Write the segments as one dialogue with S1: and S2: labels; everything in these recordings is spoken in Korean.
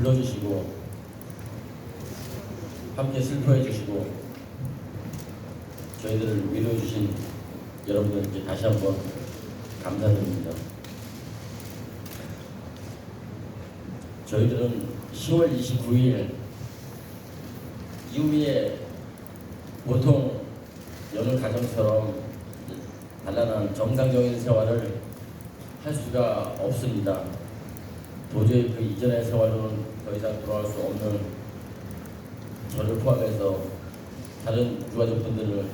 S1: 불러주시고 함께 슬퍼해 주시고 저희들을 위로해 주신 여러분들께 다시 한번 감사드립니다. 저희들은 10월 29일 이후에 보통 여느 가정처럼 단란한 정상적인 생활을 할 수가 없습니다. 도저히 그 이전의 생활로는 더 이상 돌아갈 수 없는 저를 포함해서 다른 유가족분들을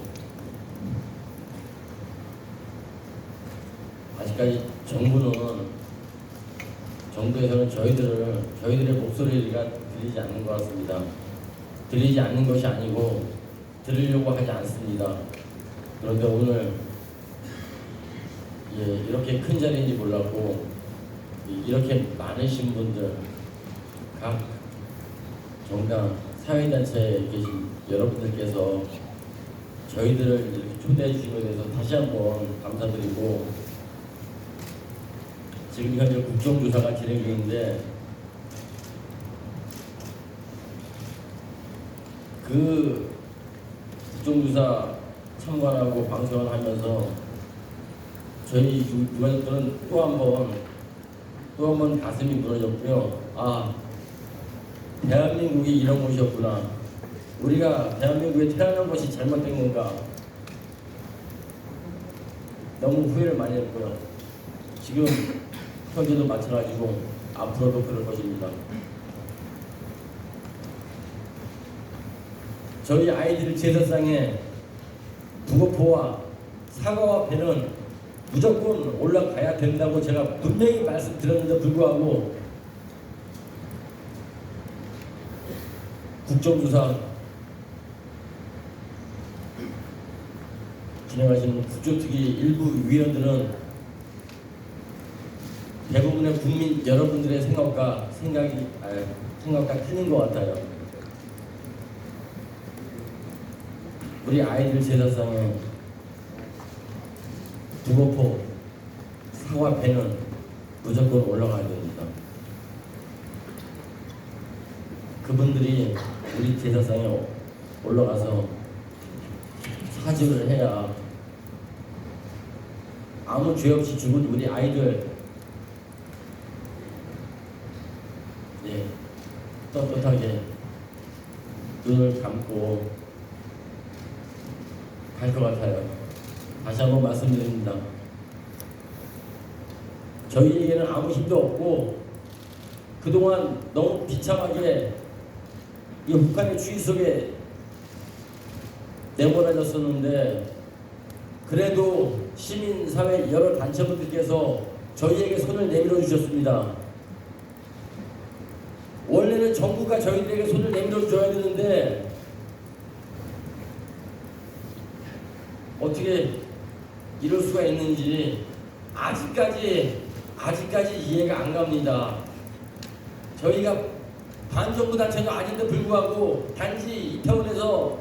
S1: 아직까지 정부는 정부에서는 저희들을 저희들의 목소리가 들리지 않는 것 같습니다. 들리지 않는 것이 아니고 들으려고 하지 않습니다. 그런데 오늘 예, 이렇게 큰 자리인지 몰랐고 이- 이렇게 많으신 분들 각 정당 사회단체에 계신 여러분들께서 저희들을 이렇게 초대해 주신 것에 대해서 다시 한번 감사드리고 지금 현재 국정조사가 진행 중인데 그 국정조사 참관하고 방송을 하면서 저희 유- 유가족들은 또 한 번, 또 한 번 가슴이 무너졌고요. 아, 대한민국이 이런 곳이었구나. 우리가 대한민국에 태어난 것이 잘못된 건가. 너무 후회를 많이 했고요. 지금 현재도 마찬가지고 앞으로도 그럴 것입니다. 저희 아이들 제사상에 부고포와 사과와 배는 무조건 올라가야 된다고 제가 분명히 말씀드렸는데 불구하고 국정조사 진행하시는 국조특위 일부 위원들은 대부분의 국민 여러분들의 생각과 생각이 아, 생각과 틀린 것 같아요. 우리 아이들 제사상에 사과 배는 무조건 올라가야 됩니다. 그분들이 우리 제사상에 올라가서 사직을 해야 아무 죄 없이 죽은 우리 아이들 예, 떳떳하게 눈을 감고 갈 것 같아요. 다시 한번 말씀드립니다. 저희에게는 아무 힘도 없고 그동안 너무 비참하게 이 북한의 추위 속에 내몰아졌었는데 그래도 시민사회 여러 단체분들께서 저희에게 손을 내밀어 주셨습니다. 원래는 정부가 저희들에게 손을 내밀어 줘야 되는데 어떻게 이럴 수가 있는지 아직까지 아직까지 이해가 안 갑니다. 저희가 반정부 단체도 아닌데 불구하고 단지 이태원에서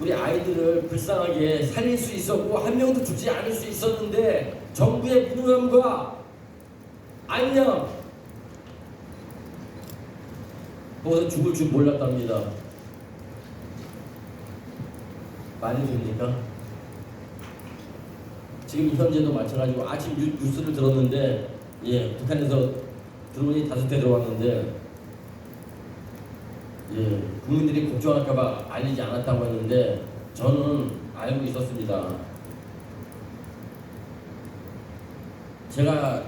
S1: 우리 아이들을 불쌍하게 살릴 수 있었고 한 명도 죽지 않을 수 있었는데 정부의 무능함과 안녕 거기서 죽을 줄 몰랐답니다. 많이 됩니까? 지금 현재도 마찬가지고 아침 뉴, 뉴스를 들었는데 예 북한에서 드론이 다섯 대 들어왔는데 예 국민들이 걱정할까봐 알리지 않았다고 했는데 저는 알고 있었습니다. 제가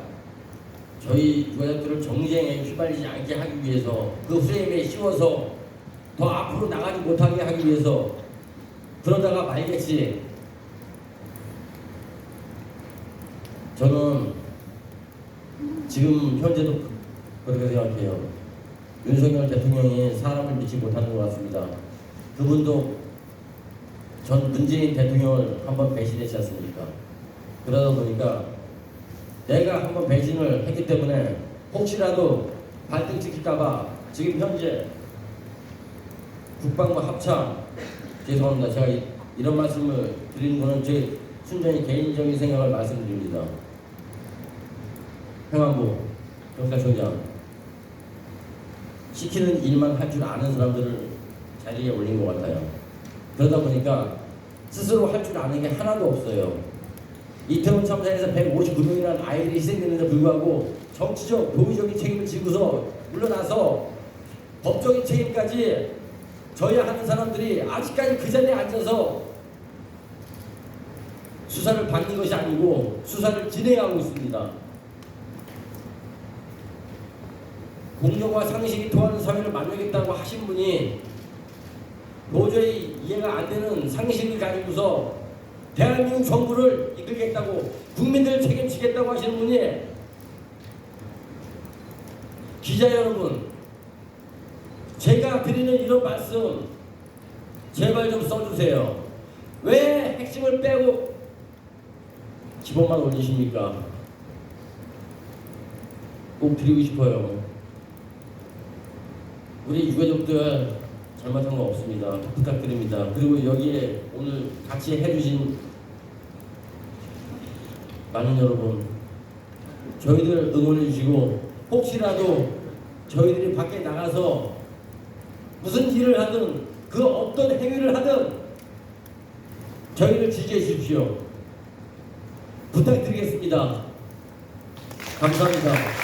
S1: 저희 유가족들을 정쟁에 휘말리지 않게 하기 위해서 그 프레임에 씌워서 더 앞으로 나가지 못하게 하기 위해서 그러다가 말겠지. 저는 지금 현재도 그렇게 생각해요. 윤석열 대통령이 사람을 믿지 못하는 것 같습니다. 그분도 전 문재인 대통령을 한번 배신했지 않습니까? 그러다 보니까 내가 한번 배신을 했기 때문에 혹시라도 발등 찍힐까봐 지금 현재 국방부 합참 죄송합니다. 제가 이- 이런 말씀을 드리는 거는 제 순전히 개인적인 생각을 말씀드립니다. 행안부 경찰청장 시키는 일만 할 줄 아는 사람들을 자리에 올린 것 같아요. 그러다 보니까 스스로 할 줄 아는 게 하나도 없어요. 이태원 참사에서 159명이라는 아이들이 희생되는데 불구하고 정치적, 도의적인 책임을 지고서 물러나서 법적인 책임까지 져야 하는 사람들이 아직까지 그 자리에 앉아서 수사를 받는 것이 아니고 수사를 진행하고 있습니다. 공정과 상식이 통하는 사회를 만들겠다고 하신 분이 도저히 이해가 안 되는 상식을 가지고서 대한민국 정부를 이끌겠다고 국민들을 책임지겠다고 하시는 분이 기자 여러분 제가 드리는 이런 말씀 제발 좀 써주세요. 왜 핵심을 빼고 기본만 올리십니까? 꼭 드리고 싶어요. 우리 유가족들 잘못한 거 없습니다. 부탁드립니다. 그리고 여기에 오늘 같이 해주신 많은 여러분, 저희들 응원해 주시고 혹시라도 저희들이 밖에 나가서 무슨 일을 하든 그 어떤 행위를 하든 저희를 지지해 주십시오. 부탁드리겠습니다. 감사합니다.